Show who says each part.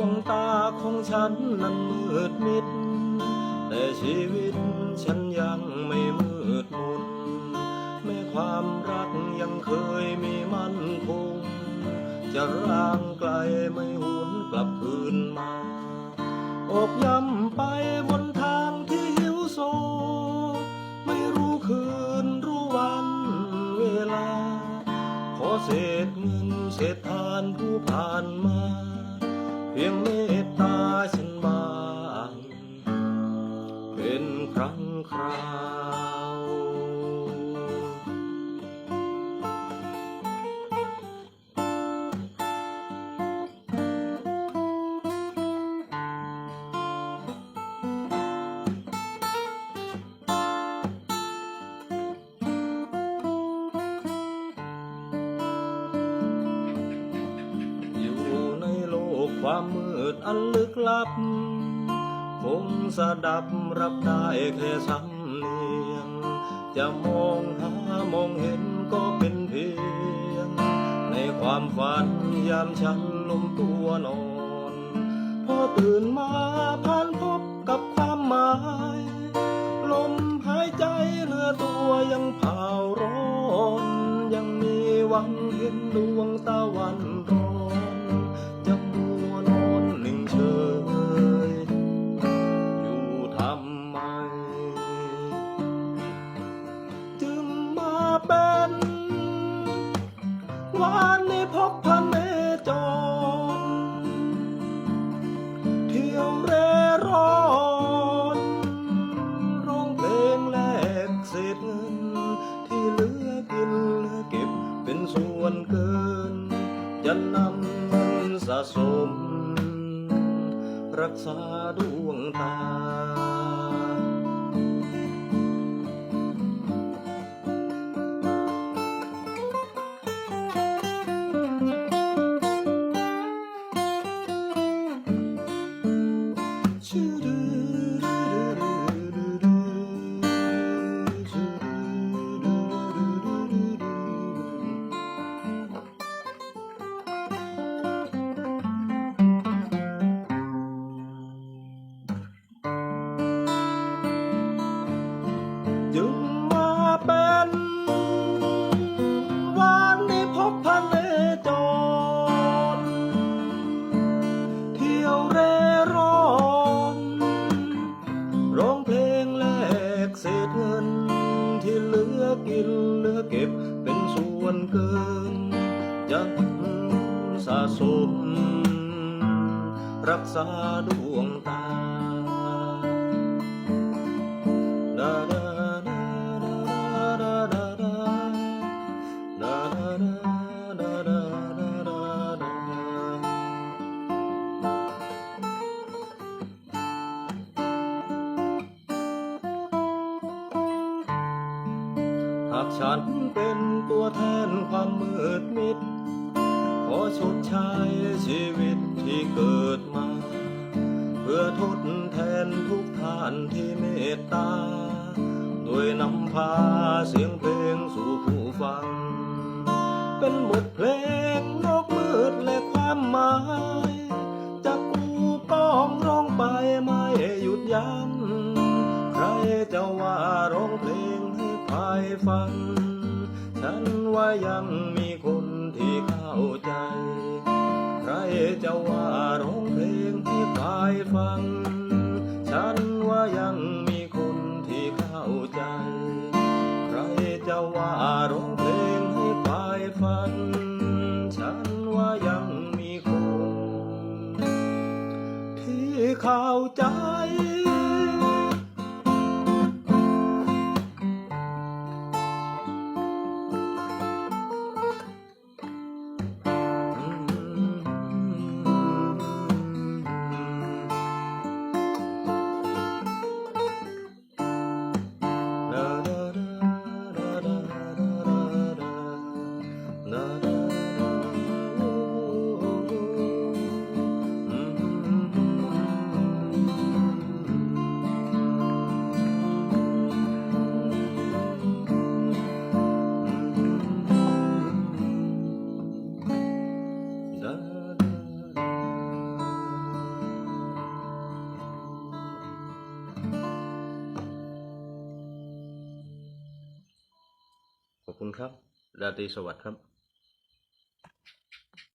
Speaker 1: วงตาของฉันนั้นมืดมิด แต่ชีวิตฉันยังไม่มืดมน ความรักยังเคยมีมั่นคง จะร่างไกลไม่หวนกลับคืนมาอกย้ำไปบนทางที่หิวโซ ไม่รู้คืนรู้วันเวลา ขอเศษเงินเศษทานผู้ผ่านมา เพียงเมตตาฉันบ้างเป็นครั้งครา ความมืดอันลึกลับคงสะดับรับได้แค่สำเนียง จะมองหามองเห็นก็เป็นเพียง ในความฝันยามฉันลมตัวนอน พอตื่นมาผ่านพบกับความหมาย ลมหายใจเหลือตัวยังเผาร้อน ยังมีหวังเห็นดวงตะวันรอ สะสม รักษาดวงตา จึงมาเป็นวานในพบพันเนจร เที่ยวเร่ร่อนร้องเพลงแลกเศษเงิน ที่เหลือกินเหลือเก็บเป็นส่วนเกินจะสะสม รักษาดวงตาากฉันเป็นตัวแทนความมืดมิด ขอชดใช้ชีวิตที่เกิดมา เพื่อทดแทนทุกท่านที่เมตตาโดยนำพาเสียงเพลงสู่ผู้ฟัง เป็นบทเพลงโลกมืดและความหมายจะกูก้องร้องไปไม่หยุดยัง้งใครจะว่าร้องเพลง ฟัง ฉันว่ายังมีคนที่เข้าใจ ใครจะว่าร้องเพลงให้ใครฟัง ฉันว่ายังมีคนที่เข้าใจ ใครจะว่าร้องเพลงให้ใครฟัง ฉันว่ายังมีคน ที่เข้าใจ คุณครับราตรีสวัสดิ์ครับ